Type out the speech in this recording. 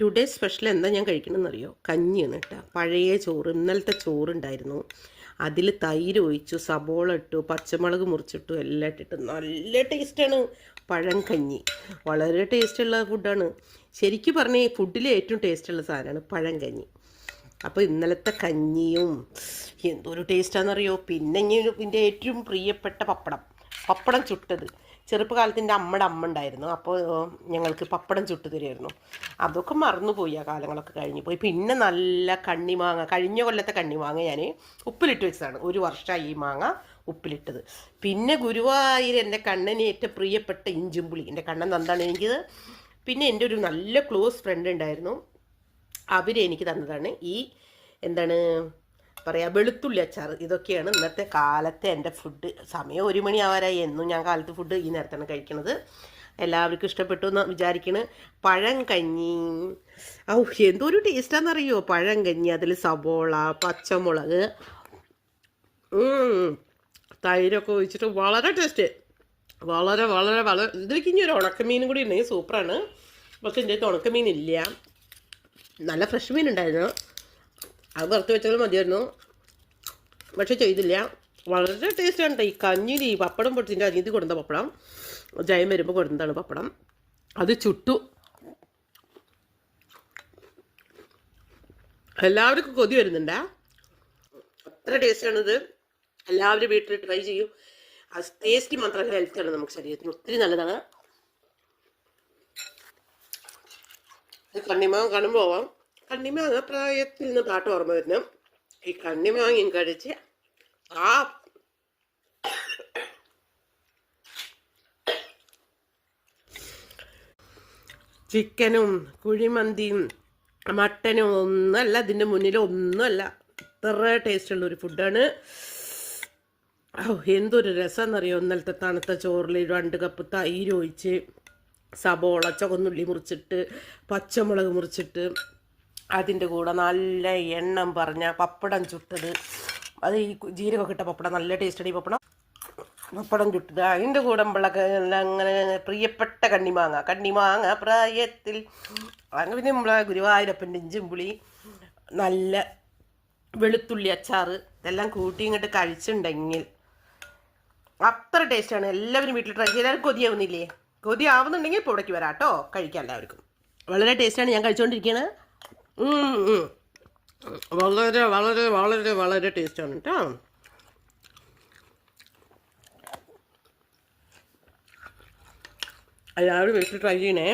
Today special എന്താ ഞാൻ കഴിക്കണമെന്നറിയോ കഞ്ഞിയാണ് കേട്ടോ. പഴയ ചോറ് ഇന്നലത്തെ ചോറുണ്ടായിരുന്നു. അതിൽ തൈര് ഒഴിച്ചു സബോള ഇട്ടു പച്ചമുളക് മുറിച്ചിട്ടു എല്ലാം ഇട്ടിട്ട് നല്ല ടേസ്റ്റാണ്. പഴം കഞ്ഞി. വളരെ ടേസ്റ്റുള്ള ഫുഡാണ്. ശരിക്കും പറഞ്ഞാൽ ഫുഡിൽ ഏറ്റവും ടേസ്റ്റുള്ള സാധനമാണ് പഴം കഞ്ഞി. അപ്പോൾ ഇന്നലത്തെ കഞ്ഞിയും എന്തൊരു ടേസ്റ്റാണെന്നറിയോ? പിന്നെ ഇതിന്റെ ഏറ്റവും പ്രിയപ്പെട്ട പപ്പടം. പപ്പടം ചുട്ടത്. ചെറുപ്പകാലത്തിന്റെ അമ്മയുടെ അമ്മ ഉണ്ടായിരുന്നു. അപ്പോൾ ഞങ്ങൾക്ക് പപ്പടം ചുട്ട് തരുമായിരുന്നു അതൊക്കെ മറന്നുപോയി ആ കാലങ്ങളൊക്കെ കഴിഞ്ഞു പോയി. പിന്നെ നല്ല കണ്ണിമാങ്ങ കഴിഞ്ഞ കൊല്ലത്തെ കണ്ണിമാങ്ങ ഞാൻ ഉപ്പിലിട്ട് വെച്ചതാണ്. ഒരു വർഷമായി ഈ മാങ്ങ ഉപ്പിലിട്ടത്. പിന്നെ ഗുരുവായൂർ എന്റെ കണ്ണന് ഏറ്റവും പ്രിയപ്പെട്ട ഇഞ്ചുംപുളി എന്റെ കണ്ണൻ എന്താണ് എനിക്ക് പിന്നെ എന്റെ ഒരു നല്ല ക്ലോസ് ഫ്രണ്ട് ഉണ്ടായിരുന്നു. അവരെനിക്ക് തന്നതാണ്. ഈ എന്താണ് പറയുക വെളുത്തുള്ളി അച്ചാർ. ഇതൊക്കെയാണ് ഇന്നത്തെ കാലത്തെ എന്റെ ഫുഡ് സമയം ഒരു മണിയാവാറായി. എന്നും ഞാൻ കാലത്ത് ഫുഡ് ഈ നേരത്താണ് കഴിക്കണത്. എല്ലാവർക്കും ഇഷ്ടപ്പെട്ടു എന്ന് വിചാരിക്കണ്. പഴം കഞ്ഞി. ഔ എന്തൊരു ടേസ്റ്റാണെന്നറിയോ പഴം കഞ്ഞി അതിൽ സബോള പച്ചമുളക്. തൈരൊക്കെ ഒഴിച്ചിട്ട് വളരെ ടേസ്റ്റ് വളരെ വളരെ വളരെ. ഇതിലേക്ക് ഇനി ഒരു ഉണക്കമീനും കൂടി ഉണ്ടെങ്കിൽ സൂപ്പറാണ് പക്ഷെ എന്റെ അടുത്ത് ഉണക്കമീൻ ഇല്ല നല്ല ഫ്രഷ് മീൻ ഉണ്ടായിരുന്നു. അത് വറുത്ത് വെച്ചാൽ മതിയായിരുന്നു. പക്ഷെ ചെയ്തില്ല. വളരെ ടേസ്റ്റാണ് കേട്ടോ ഈ കഞ്ഞിയിൽ ഈ പപ്പടം പൊടിച്ചിന്റെ അനിയത്തി കൊടുത്ത പപ്പടം. ജയം വരുമ്പോൾ കൊടുത്തതാണ് പപ്പടം. അത് ചുട്ടു. എല്ലാവർക്കും കൊതി വരുന്നുണ്ട്. അത്ര ടേസ്റ്റാണിത് എല്ലാവരും വീട്ടിൽ ട്രൈ ചെയ്യും. ആ ടേസ്റ്റ് മാത്രമല്ല ഹെൽത്താണ് നമുക്ക് ശരീരത്തിന്. ഒത്തിരി നല്ലതാണ്. കണ്ണിമാവും കാണുമ്പോൾ പോവാം കണ്ണിമാങ്ങ പ്രായത്തിൽ നിന്ന് പാട്ട് ഓർമ്മ വരുന്നു ഈ കണ്ണിമാങ്ങയും കഴിച്ച് ആ ചിക്കനും കുഴിമന്തിയും മട്ടനും ഒന്നല്ല ഇതിന്റെ മുന്നിൽ ഒന്നുമല്ല. അത്ര ടേസ്റ്റുള്ള ഒരു ഫുഡാണ് എന്തൊരു രസമെന്നറിയോ? ഇന്നലത്തെ തണുത്ത ചോറിൽ രണ്ട് കപ്പ് തൈര് ഒഴിച്ച് സബോള ചുവന്നുള്ളി മുറിച്ചിട്ട് പച്ചമുളക് മുറിച്ചിട്ട് അതിന്റെ കൂടെ നല്ല എണ്ണം പറഞ്ഞ പപ്പടം ചുട്ടത്. അത് ഈ ജീരകമൊക്കെ ഇട്ട പപ്പടം നല്ല ടേസ്റ്റാണ് ഈ പപ്പടം. പപ്പടം ചുട്ടത്. അതിന്റെ കൂടെ നമ്മളൊക്കെ അങ്ങനെ പ്രിയപ്പെട്ട കണ്ണിമാങ്ങ. കണ്ണിമാങ്ങ പ്രായത്തിൽ. അങ്ങനെ പിന്നെ നമ്മളെ ഗുരുവായൂരപ്പന്റെ ഇഞ്ചും പുളി നല്ല വെളുത്തുള്ളി അച്ചാറ് ഇതെല്ലാം കൂട്ടി ഇങ്ങോട്ട് കഴിച്ചിട്ടുണ്ടെങ്കിൽ അത്ര ടേസ്റ്റാണ് എല്ലാവരും വീട്ടിൽ ട്രൈ ചെയ്താൽ കൊതിയാവുന്നില്ലേ? കൊതിയാവുന്നുണ്ടെങ്കിൽ ഇപ്പോൾ ഇവിടേക്ക് വരാം കേട്ടോ. കഴിക്കാം എല്ലാവർക്കും. വളരെ ടേസ്റ്റാണ് ഞാൻ കഴിച്ചുകൊണ്ടിരിക്കുകയാണ്. വളരെ വളരെ വളരെ വളരെ ടേസ്റ്റാണ് കേട്ടോ എല്ലാവരും വീട്ടിൽ ട്രൈ ചെയ്യണേ.